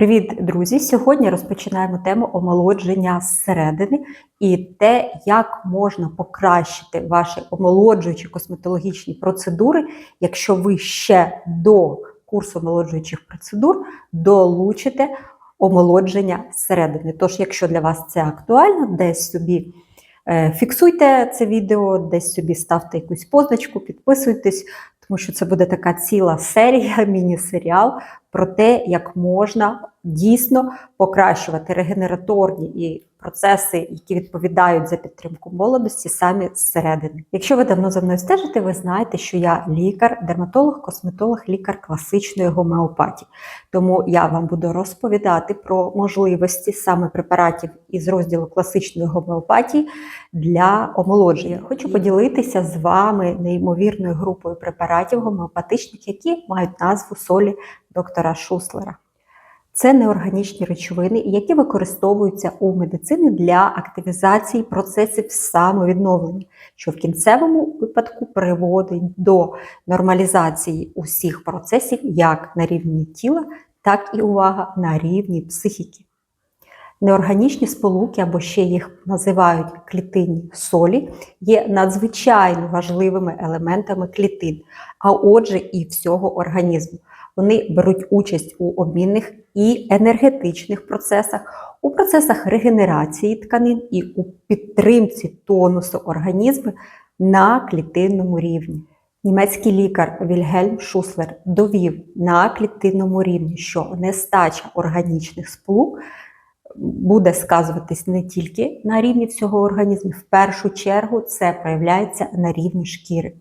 Привіт, друзі! Сьогодні розпочинаємо тему омолодження зсередини і те, як можна покращити ваші омолоджуючі косметологічні процедури, якщо ви ще до курсу омолоджуючих процедур долучите омолодження зсередини. Тож, якщо для вас це актуально, десь собі е, фіксуйте це відео, десь собі ставте якусь позначку, підписуйтесь, тому що це буде така ціла серія, міні-серіал про те, як можна дійсно покращувати регенераторні і процеси, які відповідають за підтримку молодості, самі зсередини. Якщо ви давно за мною стежите, ви знаєте, що я лікар, дерматолог, косметолог, лікар класичної гомеопатії. Тому я вам буду розповідати про можливості саме препаратів із розділу класичної гомеопатії для омолодження. Хочу поділитися з вами неймовірною групою препаратів гомеопатичних, які мають назву солі доктора Шуслера. Це неорганічні речовини, які використовуються у медицині для активізації процесів самовідновлення, що в кінцевому випадку приводить до нормалізації усіх процесів як на рівні тіла, так і увага на рівні психіки. Неорганічні сполуки, або ще їх називають клітинні солі, є надзвичайно важливими елементами клітин, а отже, і всього організму. Вони беруть участь у обмінних і енергетичних процесах, у процесах регенерації тканин і у підтримці тонусу організму на клітинному рівні. Німецький лікар Вільгельм Шуслер довів на клітинному рівні, що нестача органічних сполук буде сказуватись не тільки на рівні всього організму, в першу чергу це проявляється на рівні шкіри.